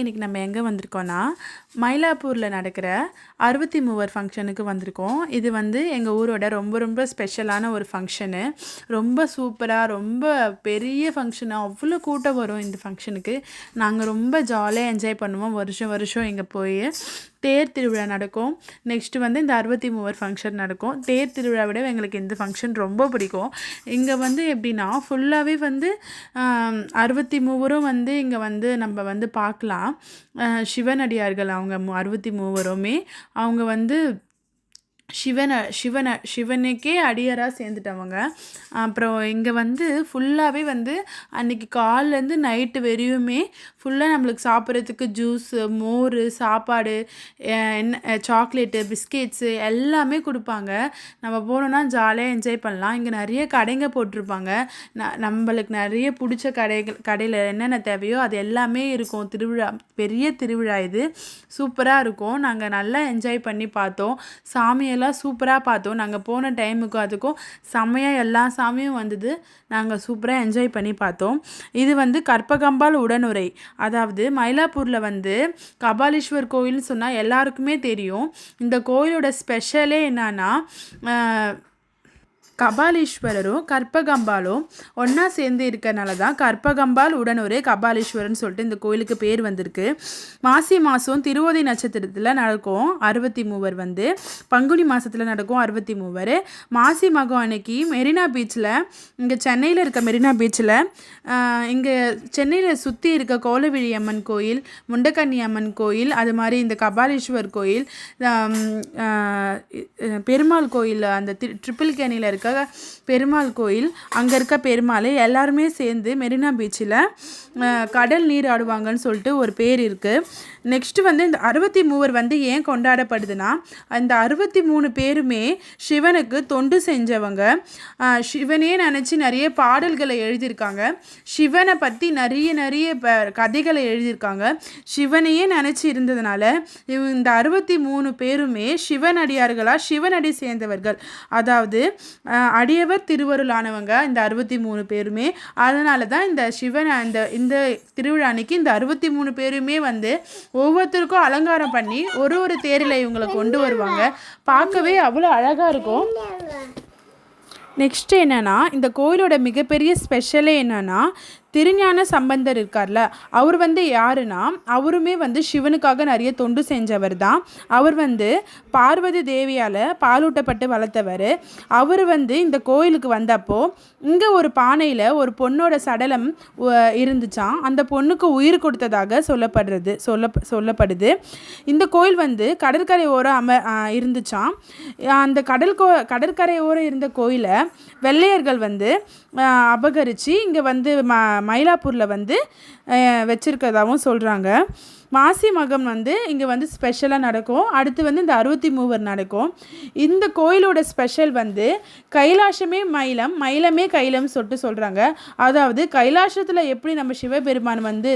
இன்றைக்கி நம்ம எங்கே வந்திருக்கோன்னா மயிலாப்பூரில் நடக்கிற அறுபத்தி மூவர் ஃபங்க்ஷனுக்கு வந்திருக்கோம். இது வந்து எங்கள் ஊரோட ரொம்ப ரொம்ப ஸ்பெஷலான ஒரு ஃபங்க்ஷனு ரொம்ப சூப்பராக ரொம்ப பெரிய ஃபங்க்ஷனு அவ்வளோ கூட்டம் வரும் இந்த ஃபங்க்ஷனுக்கு நாங்கள் ரொம்ப ஜாலியாக என்ஜாய் பண்ணுவோம். வருஷம் வருஷம் இங்கே போய். தேர் திருவிழா நடக்கும். நெக்ஸ்ட்டு வந்து இந்த அறுபத்தி மூவர் ஃபங்க்ஷன் நடக்கும். தேர் திருவிழா விட எங்களுக்கு இந்த ஃபங்க்ஷன் ரொம்ப பிடிக்கும். இங்கே வந்து எப்படின்னா ஃபுல்லாகவே வந்து அறுபத்தி மூவரும் வந்து இங்கே வந்து நம்ம வந்து பார்க்கலாம். சிவனடியார்கள் அவங்க மு- அறுபத்தி மூவருமே அவங்க வந்து சிவனை சிவனை சிவனுக்கே அடியராக சேர்ந்துட்டவங்க. அப்புறம் இங்கே வந்து ஃபுல்லாகவே வந்து அன்றைக்கி காலிலேருந்து நைட்டு வரையுமே ஃபுல்லாக நம்மளுக்கு சாப்பிட்றதுக்கு ஜூஸு மோர் சாப்பாடு என்ன சாக்லேட்டு பிஸ்கெட்ஸு எல்லாமே கொடுப்பாங்க. நம்ம போனோன்னா ஜாலியாக என்ஜாய் பண்ணலாம். இங்கே நிறைய கடைங்க போட்டிருப்பாங்க. ந நம்மளுக்கு நிறைய பிடிச்ச கடைகள் கடையில் என்னென்ன தேவையோ அது எல்லாமே இருக்கும். திருவிழா பெரிய திருவிழா இது. சூப்பராக இருக்கும். நாங்கள் நல்லா என்ஜாய் பண்ணி பார்த்தோம். சாமியை சாமியெல்லாம் சூப்பராக பார்த்தோம். நாங்கள் போன டைமுக்கும் அதுக்கும் செம்மையாக எல்லா சாமியும் வந்தது. நாங்கள் சூப்பராக என்ஜாய் பண்ணி பார்த்தோம். இது வந்து கற்பகம்பாள் உடனுரை. அதாவது மயிலாப்பூரில் வந்து கபாலீஸ்வர் கோயில்னு சொன்னால் எல்லாருக்குமே தெரியும். இந்த கோயிலோட ஸ்பெஷலே என்னன்னா கபாலீஸ்வரரும் கற்பகம்பாலும் ஒன்றா சேர்ந்து இருக்கனால தான் கற்பகம்பால் உடனொரு கபாலீஸ்வரன் சொல்லிட்டு இந்த கோயிலுக்கு பேர் வந்திருக்கு. மாசி மாதம் திருவோதி நட்சத்திரத்தில் நடக்கும் அறுபத்தி மூவர் வந்து பங்குனி மாதத்தில் நடக்கும் அறுபத்தி மூவர் மாசி மகம் அன்னைக்கு மெரினா பீச்சில் இங்கே சென்னையில் இருக்க மெரினா பீச்சில் இங்கே சென்னையில் சுற்றி இருக்க கோலவிழி அம்மன் கோயில் முண்டக்கண்ணி அம்மன் கோயில் அது மாதிரி இந்த கபாலீஸ்வர் கோயில் பெருமாள் கோயில் அந்த ட்ரிபிள் கேனியில் இருக்க பெருமாள் கோயில் அங்கே இருக்க பெருமாளை எல்லாருமே சேர்ந்து மெரினா பீச்சில் கடல் நீர் ஆடுவாங்கன்னு சொல்லிட்டு ஒரு பேர் இருக்குது நெக்ஸ்ட் வந்து இந்த அறுபத்தி மூவர் வந்து ஏன் கொண்டாடப்படுதுன்னா அந்த அறுபத்தி மூணு பேருமே சிவனுக்கு தொண்டு செஞ்சவங்க. சிவனே நினச்சி நிறைய பாடல்களை எழுதியிருக்காங்க. சிவனை பற்றி நிறைய நிறைய ப- கதைகளை எழுதியிருக்காங்க. சிவனையே நினச்சி இருந்ததுனால இவங்க இந்த அறுபத்தி மூணு பேருமே சிவனடியார்களாக சிவனடி சேர்ந்தவர்கள். அதாவது அடியவர் திருவருளானவங்க இந்த அறுபத்தி மூணு பேருமே. அதனால தான் இந்த சிவன் அந்த இந்த திருவிழா அன்னைக்கு இந்த அறுபத்தி மூணு பேருமே வந்து ஒவ்வொருத்தருக்கும் அலங்காரம் பண்ணி ஒரு ஒரு தேரில் இவங்களை கொண்டு வருவாங்க. பார்க்கவே அவ்வளோ அழகாக இருக்கும். நெக்ஸ்ட் என்னன்னா இந்த கோயிலோட மிகப்பெரிய ஸ்பெஷலே என்னன்னா திருஞான சம்பந்தர் இருக்கார்ல அவர் வந்து யாருன்னா அவருமே வந்து சிவனுக்காக நிறைய தொண்டு செஞ்சவர் தான். அவர் வந்து பார்வதி தேவியால் பாலூட்டப்பட்டு வளர்த்தவர். அவர் வந்து இந்த கோயிலுக்கு வந்தப்போ இங்கே ஒரு பானையில் ஒரு பொண்ணோட சடலம் இருந்துச்சான் அந்த பொண்ணுக்கு உயிர் கொடுத்ததாக சொல்லப்படுறது சொல்ல சொல்லப்படுது. இந்த கோயில் வந்து கடற்கரை ஓரம் அம இருந்துச்சான் இருந்துச்சாம். அந்த கடல் கோ கடற்கரை ஓரம் இருந்த கோயிலை வெள்ளையர்கள் வந்து அபகரித்து இங்கே வந்து ம மயிலாப்பூரில் வந்து வச்சுருக்கதாகவும் சொல்கிறாங்க மாசி மகம் வந்து இங்கே வந்து ஸ்பெஷலாக நடக்கும். அடுத்து வந்து இந்த அறுபத்தி மூவர் நடக்கும். இந்த கோயிலோட ஸ்பெஷல் வந்து கைலாசமே மயிலம் மயிலமே கைலம் சொல்லிட்டு சொல்கிறாங்க அதாவது கைலாசத்தில் எப்படி நம்ம சிவபெருமான் வந்து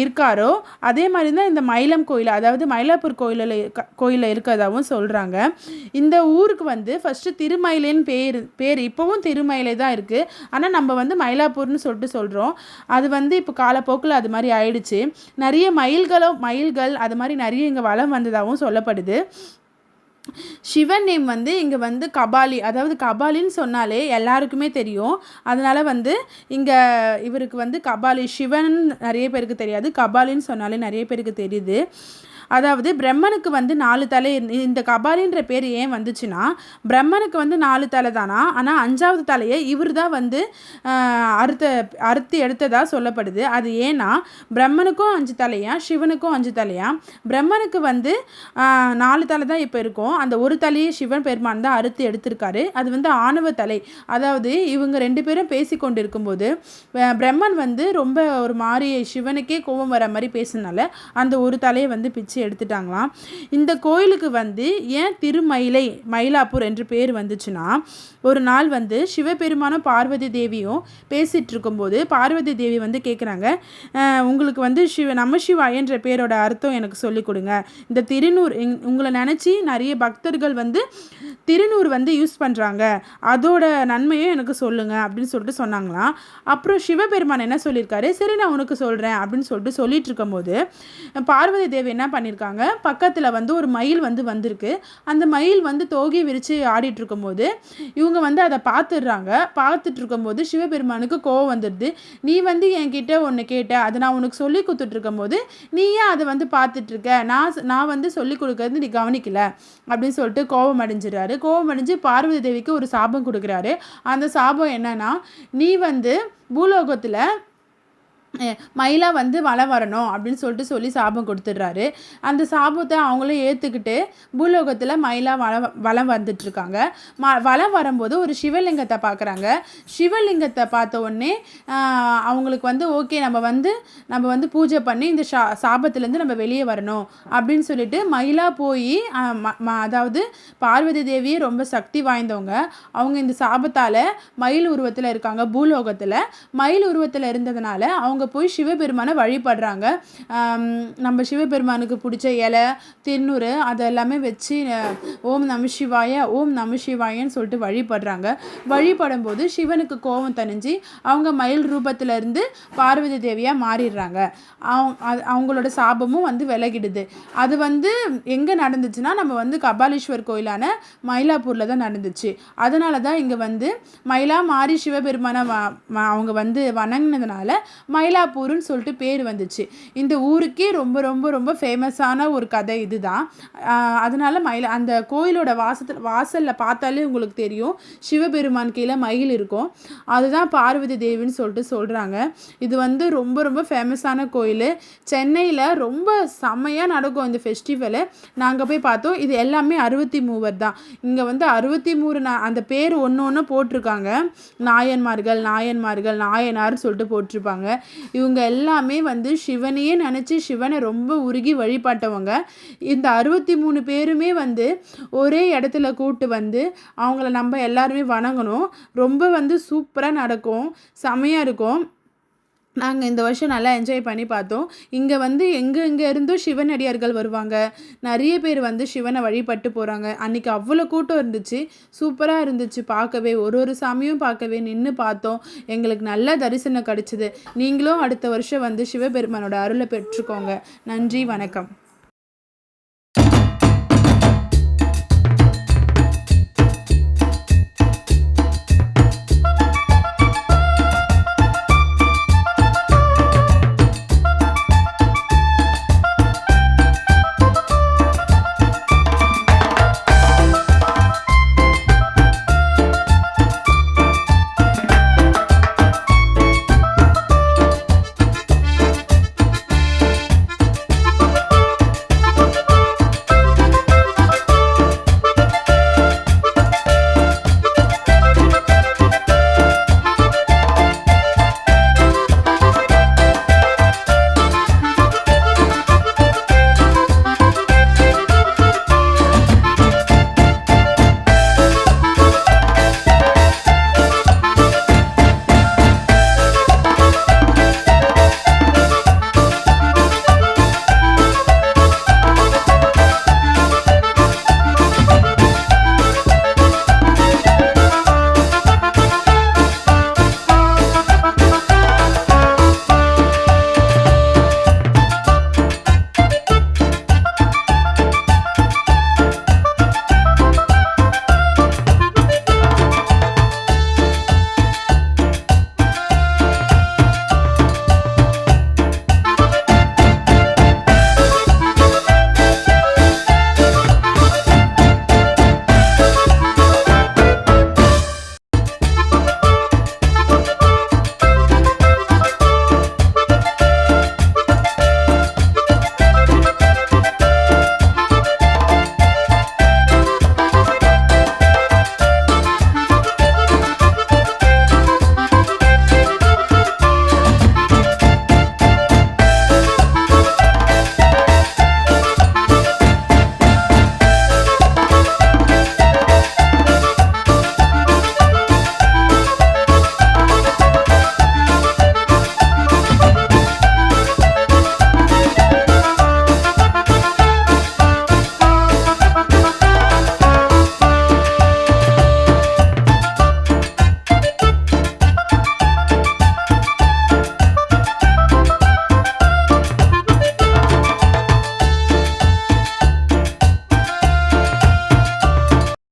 இருக்காரோ அதே மாதிரி தான் இந்த மயிலம் கோயில் அதாவது மயிலாப்பூர் கோயிலில் கோயிலில் இருக்கிறதாகவும் சொல்கிறாங்க இந்த ஊருக்கு வந்து ஃபஸ்ட்டு திருமயிலேன்னு பேர் பேர் இப்போவும் திருமயிலே தான் இருக்குது ஆனால் நம்ம வந்து மயிலாப்பூர்னு சொல்லிட்டு சொல்கிறோம் அது வந்து இப்போ காலப்போக்கில் அது மாதிரி ஆயிடுச்சு. நிறைய மயில்களும் மயில்கள் அது மாதிரி நிறைய இங்கே வளம் வந்ததாகவும் சொல்லப்படுது. சிவன் நேம் வந்து இங்கே வந்து கபாலி அதாவது கபாலின்னு சொன்னாலே எல்லாருக்குமே தெரியும். அதனால் வந்து இங்கே இவருக்கு வந்து கபாலி சிவன் நிறைய பேருக்கு தெரியாது. கபாலின்னு சொன்னாலே நிறைய பேருக்கு தெரியுது. அதாவது பிரம்மனுக்கு வந்து நாலு தலை இந்த கபாலின்ற பேர் ஏன் வந்துச்சுன்னா பிரம்மனுக்கு வந்து நாலு தலை தானா? ஆனால் அஞ்சாவது தலையை இவர் தான் வந்து அறுத்த அறுத்து எடுத்ததாக சொல்லப்படுது. அது ஏன்னா பிரம்மனுக்கும் அஞ்சு தலையா சிவனுக்கும் அஞ்சு தலையா? பிரம்மனுக்கு வந்து நாலு தலை தான் இப்போ இருக்கும். அந்த ஒரு தலையை சிவன் பெருமான் தான் அறுத்து எடுத்திருக்காரு. அது வந்து ஆணவ தலை. அதாவது இவங்க ரெண்டு பேரும் பேசி கொண்டு இருக்கும்போது பிரம்மன் வந்து ரொம்ப ஒரு மாதிரி சிவனுக்கே கோபம் வர மாதிரி பேசினால அந்த ஒரு தலையை வந்து பிச்சு எடுத்துட்டாங்களாம். இந்த கோயிலுக்கு வந்து ஏன் திருமயிலை மயிலாப்பூர் என்று பேர் வந்துச்சுன்னா ஒரு நாள் வந்து சிவபெருமானும் பார்வதி தேவியும் பேசிகிட்டு இருக்கும்போது பார்வதி தேவி வந்து கேட்குறாங்க உங்களுக்கு வந்து சிவ நமசிவாயன்ற பேரோட அர்த்தம் எனக்கு சொல்லிக் கொடுங்க. இந்த திருநூர் உங்களை நினச்சி நிறைய பக்தர்கள் வந்து திருநூறு வந்து யூஸ் பண்ணுறாங்க அதோட நன்மையும் எனக்கு சொல்லுங்கள் அப்படின்னு சொல்லிட்டு சொன்னாங்களாம். அப்புறம் சிவபெருமான் என்ன சொல்லியிருக்காரு? சரி நான் உனக்கு சொல்கிறேன் அப்படின்னு சொல்லிட்டு சொல்லிட்டு இருக்கும்போது பார்வதி தேவி என்ன பண்ணியிருக்காங்க? பக்கத்தில் வந்து ஒரு மயில் வந்து வந்திருக்கு. அந்த மயில் வந்து தோகை விரித்து ஆடிட்டு இருக்கும்போது இவங்க வந்து அதை பார்த்துடுறாங்க. பார்த்துட்டு இருக்கும்போது சிவபெருமானுக்கு கோவம் வந்துடுது. நீ வந்து என்கிட்ட ஒன்று கேட்ட அதை நான் உனக்கு சொல்லி கொடுத்துட்டு இருக்கும்போது நீ ஏன் அதை வந்து பார்த்துட்ருக்க நான் நான் வந்து சொல்லி கொடுக்கறது நீ கவனிக்கல அப்படின்னு சொல்லிட்டு கோபம் அடைஞ்சிடறாரு. கோபம் அடைஞ்சு பார்வதி தேவிக்கு ஒரு சாபம் கொடுக்குறாரு. அந்த சாபம் என்னன்னா நீ வந்து பூலோகத்தில் மயிலா வந்து வலை வரணும் அப்படின்னு சொல்லிட்டு சொல்லி சாபம் கொடுத்துட்றாரு. அந்த சாபத்தை அவங்களும் ஏற்றுக்கிட்டு பூலோகத்தில் மயிலா வள வளம் வந்துட்டுருக்காங்க. ம வளம் வரும்போது ஒரு சிவலிங்கத்தை பார்க்குறாங்க சிவலிங்கத்தை பார்த்த உடனே அவங்களுக்கு வந்து ஓகே நம்ம வந்து நம்ம வந்து பூஜை பண்ணி இந்த ஷா சாபத்துலேருந்து நம்ம வெளியே வரணும். அப்படின்னு சொல்லிட்டு மயிலா போய் அதாவது பார்வதி தேவியே ரொம்ப சக்தி வாய்ந்தவங்க. அவங்க இந்த சாபத்தால் மயில் உருவத்தில் இருக்காங்க பூலோகத்தில். மயில் உருவத்தில் இருந்ததுனால அவங்க அவங்க போய் சிவபெருமானை வழிபடுறாங்க. நம்ம சிவபெருமானுக்கு பிடிச்ச இலை திருநூறு அதெல்லாமே வச்சு ஓம் நம சிவாய ஓம் நம சிவாயன்னு சொல்லிட்டு வழிபடுறாங்க. வழிபடும் போது சிவனுக்கு கோபம் தணிஞ்சு அவங்க மயில் ரூபத்தில் இருந்து பார்வதி தேவியாக மாறிடுறாங்க. அவங்க அவங்களோட சாபமும் வந்து விலகிடுது. அது வந்து எங்கே நடந்துச்சுன்னா நம்ம வந்து கபாலீஸ்வர் கோயிலான மயிலாப்பூரில் தான் நடந்துச்சு. அதனால தான் இங்கே வந்து மயிலா மாறி சிவபெருமானை அவங்க வந்து வணங்கினதுனால மயில் மயிலாப்பூர்னு சொல்லிட்டு பேர் வந்துச்சு. இந்த ஊருக்கே ரொம்ப ரொம்ப ரொம்ப ஃபேமஸான ஒரு கதை இதுதான். அதனால் மயில் அந்த கோயிலோட வாசத்தில் வாசலில் பார்த்தாலே உங்களுக்கு தெரியும். சிவபெருமான் கீழே மயில் இருக்கும். அதுதான் பார்வதி தேவின்னு சொல்லிட்டு சொல்கிறாங்க இது வந்து ரொம்ப ரொம்ப ஃபேமஸான கோயில். சென்னையில் ரொம்ப செம்மையாக நடக்கும் இந்த ஃபெஸ்டிவலு நாங்கள் போய் பார்த்தோம். இது எல்லாமே அறுபத்தி மூவர் தான். இங்கே வந்து அறுபத்தி மூணு அந்த பேர் ஒன்று ஒன்று போட்டிருக்காங்க. நாயன்மார்கள் நாயன்மார்கள் நாயனார் சொல்லிட்டு போட்டிருப்பாங்க. இவங்க எல்லாமே வந்து சிவனையே நினச்சி சிவனை ரொம்ப உருகி வழிபட்டவங்க. இந்த அறுபத்தி மூணு பேருமே வந்து ஒரே இடத்துல கூட்டு வந்து அவங்கள நம்ம எல்லாருமே வணங்கணும். ரொம்ப வந்து சூப்பராக நடக்கும். செமையாக இருக்கும். நாங்கள் இந்த வருஷம் நல்லா என்ஜாய் பண்ணி பார்த்தோம். இங்கே வந்து எங்கே எங்கே இருந்தோ சிவனடியார்கள் வருவாங்க. நிறைய பேர் வந்து சிவனை வழிபட்டு போகிறாங்க அன்றைக்கி அவ்வளோ கூட்டம் இருந்துச்சு. சூப்பராக இருந்துச்சு பார்க்கவே. ஒரு ஒரு சாமியும் பார்க்கவே நின்று பார்த்தோம். எங்களுக்கு நல்ல தரிசனம் கிடச்சிது. நீங்களும் அடுத்த வருஷம் வந்து சிவபெருமானோட அருளை பெற்றுக்கோங்க. நன்றி வணக்கம்.